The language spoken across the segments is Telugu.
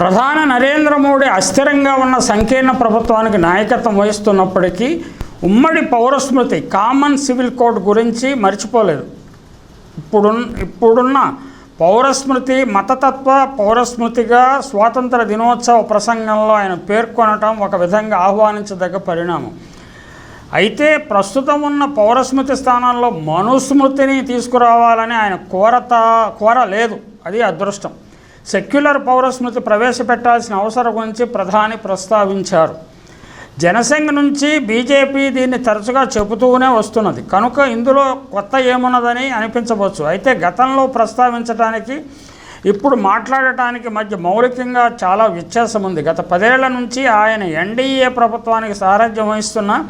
ప్రధాన నరేంద్ర మోడీ అస్థిరంగా ఉన్న సంకీర్ణ ప్రభుత్వానికి నాయకత్వం వహిస్తున్నప్పటికీ ఉమ్మడి పౌరస్మృతి కామన్ సివిల్ కోడ్ గురించి మర్చిపోలేదు. ఇప్పుడు ఇప్పుడున్న పౌరస్మృతి మతతత్వ పౌరస్మృతిగా స్వాతంత్ర దినోత్సవ ప్రసంగంలో ఆయన పేర్కొనటం ఒక విధంగా ఆహ్వానించదగ్గ పరిణామం. అయితే ప్రస్తుతం ఉన్న పౌరస్మృతి స్థానంలో మనుస్మృతిని తీసుకురావాలని ఆయన కోరత కోరలేదు. అది అదృష్టం. సెక్యులర్ పౌరస్మృతి ప్రవేశపెట్టాల్సిన అవసరం గురించి ప్రధాని ప్రస్తావించారు. జనసేన నుంచి బీజేపీ దీన్ని తరచుగా చెబుతూనే వస్తున్నది. కనుక ఇందులో కొత్త ఏమున్నదని అనిపించవచ్చు. అయితే గతంలో ప్రస్తావించడానికి ఇప్పుడు మాట్లాడటానికి మధ్య మౌలికంగా చాలా వ్యత్యాసం ఉంది. గత పదేళ్ళ నుంచి ఆయన ఎన్డీఏ ప్రభుత్వానికి సారథ్యం వహిస్తున్న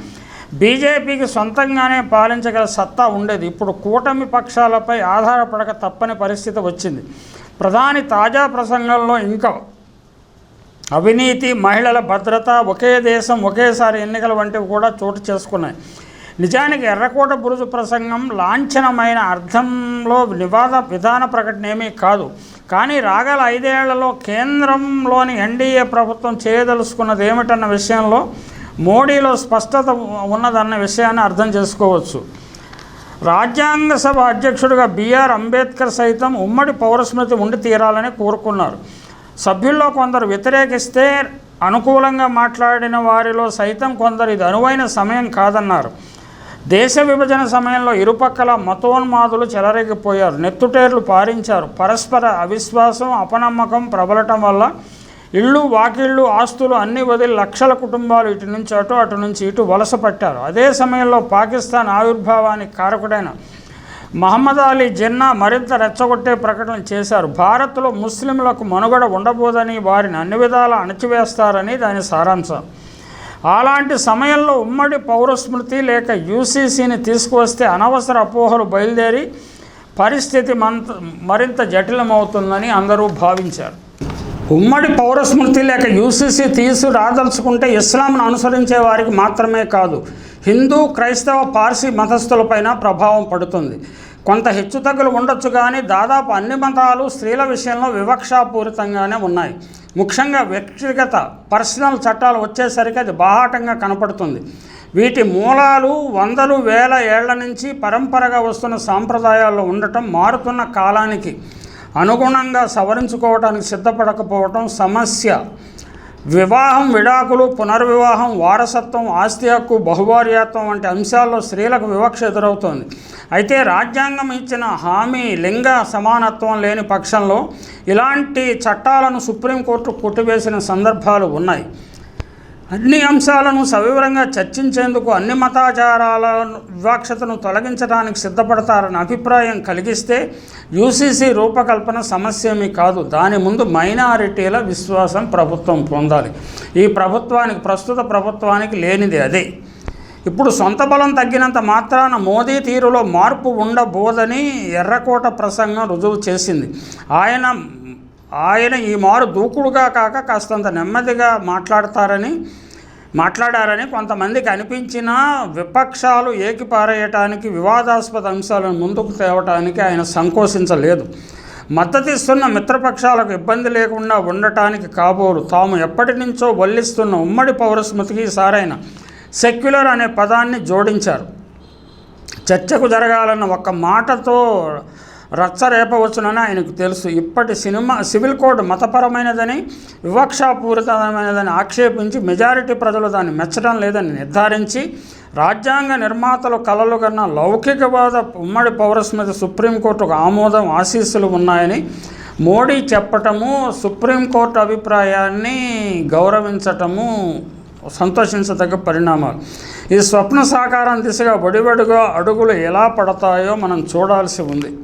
బీజేపీకి సొంతంగానే పాలించగల సత్తా ఉండేది. ఇప్పుడు కూటమి పక్షాలపై ఆధారపడక తప్పని పరిస్థితి వచ్చింది. ప్రధాని తాజా ప్రసంగంలో ఇంకా అవినీతి మహిళల భద్రత ఒకే దేశం ఒకేసారి ఎన్నికల వంటివి కూడా చోటు చేసుకున్నాయి. నిజానికి ఎర్రకోట బురుజు ప్రసంగం లాంఛనమైన అర్థంలో వివాద విధాన ప్రకటన ఏమీ కాదు. కానీ రాగల ఐదేళ్ళలో కేంద్రంలోని ఎన్డీఏ ప్రభుత్వం చేయదలుచుకున్నది ఏమిటన్న విషయంలో మోడీలో స్పష్టత ఉన్నదన్న విషయాన్ని అర్థం చేసుకోవచ్చు. రాజ్యాంగ సభ అధ్యక్షుడిగా బిఆర్ అంబేద్కర్ సైతం ఉమ్మడి పౌరస్మృతి ఉండి తీరాలని కోరుకున్నారు. సభ్యుల్లో కొందరు వ్యతిరేకిస్తే అనుకూలంగా మాట్లాడిన వారిలో సైతం కొందరు ఇది అనువైన సమయం కాదన్నారు. దేశ విభజన సమయంలో ఇరుపక్కల మతోన్మాదులు చెలరేగిపోయారు. నెత్తుటేర్లు పారించారు. పరస్పర అవిశ్వాసం అపనమ్మకం ప్రబలటం వల్ల ఇళ్ళు వాకిళ్ళు ఆస్తులు అన్ని వదిలి లక్షల కుటుంబాలు ఇటు నుంచి అటు అటు నుంచి ఇటు వలస పట్టారు. అదే సమయంలో పాకిస్తాన్ ఆవిర్భావానికి కారకుడైన మహమ్మద్ అలీ జిన్నా మరింత రెచ్చగొట్టే ప్రకటన చేశారు. భారత్లో ముస్లింలకు మనుగడ ఉండబోదని వారిని అన్ని విధాలా అణచివేస్తారని దాని సారాంశం. అలాంటి సమయంలో ఉమ్మడి పౌరస్మృతి లేక యూసీసీని తీసుకువస్తే అనవసర అపోహలు బయలుదేరి పరిస్థితి మంత మరింత జటిలమవుతుందని అందరూ భావించారు. ఉమ్మడి పౌరస్మృతి లేక యూసీసీ తీసు రాదలుచుకుంటే ఇస్లాంను అనుసరించే వారికి మాత్రమే కాదు హిందూ క్రైస్తవ పార్సీ మతస్థులపైన ప్రభావం పడుతుంది. కొంత హెచ్చుతగ్గులు ఉండొచ్చు కానీ దాదాపు అన్ని మతాలు స్త్రీల విషయంలో వివక్షాపూరితంగానే ఉన్నాయి. ముఖ్యంగా వ్యక్తిగత పర్సనల్ చట్టాలు వచ్చేసరికి అది బాహాటంగా కనపడుతుంది. వీటి మూలాలు వందలు వేల ఏళ్ళ నుంచి పరంపరగా వస్తున్న సాంప్రదాయాల్లో ఉండటం మారుతున్న కాలానికి అనుగుణంగా సవరించుకోవటానికి సిద్ధపడకపోవటం సమస్య. వివాహం విడాకులు పునర్వివాహం వారసత్వం ఆస్తి హక్కు బహుభార్యాత్వం వంటి అంశాల్లో స్త్రీలకు వివక్ష ఎదురవుతోంది. అయితే రాజ్యాంగం ఇచ్చిన హామీ లింగ సమానత్వం లేని పక్షంలో ఇలాంటి చట్టాలను సుప్రీంకోర్టు కొట్టివేసిన సందర్భాలు ఉన్నాయి. అన్ని అంశాలను సవివరంగా చర్చించేందుకు అన్ని మతాచారాల వివక్షతను తొలగించడానికి సిద్ధపడతారని అభిప్రాయం కలిగిస్తే యూసీసీ రూపకల్పన సమస్య ఏమీ కాదు. దాని ముందు మైనారిటీల విశ్వాసం ప్రభుత్వం పొందాలి. ఈ ప్రభుత్వానికి ప్రస్తుత ప్రభుత్వానికి లేనిది అదే. ఇప్పుడు సొంత బలం తగ్గినంత మాత్రాన మోదీ తీరులో మార్పు ఉండబోదని ఎర్రకోట ప్రసంగం రుజువు చేసింది. ఆయన ఆయన ఈ మారు దూకుడుగా కాక కాస్తంత నెమ్మదిగా మాట్లాడతారని మాట్లాడారని కొంతమందికి అనిపించినా విపక్షాలు ఏకిపారేయటానికి వివాదాస్పద అంశాలను ముందుకు తేవటానికి ఆయన సంకోచించలేదు. మద్దతిస్తున్న మిత్రపక్షాలకు ఇబ్బంది లేకుండా ఉండటానికి కాబోలు తాము ఎప్పటి నుంచో వల్లిస్తున్న ఉమ్మడి పౌరస్మృతికి సారైన సెక్యులర్ అనే పదాన్ని జోడించారు. చర్చకు జరగాలన్న ఒక మాటతో రచ్చరేపవచ్చునని ఆయనకు తెలుసు. ఇప్పటి సినిమా సివిల్ కోడ్ మతపరమైనదని వివక్షాపూరితమైనదని ఆక్షేపించి మెజారిటీ ప్రజలు దాన్ని మెచ్చడం లేదని నిర్ధారించి రాజ్యాంగ నిర్మాతలు కలలు కన్నా లౌకికవాద ఉమ్మడి పౌరస్మృతి సుప్రీంకోర్టుకు ఆమోదం ఆశీస్సులు ఉన్నాయని మోడీ చెప్పటము సుప్రీంకోర్టు అభిప్రాయాన్ని గౌరవించటము సంతోషించదగ్గ పరిణామాలు. ఈ స్వప్న సాకారం దిశగా వడివడిగా అడుగులు ఎలా పడతాయో మనం చూడాల్సి ఉంది.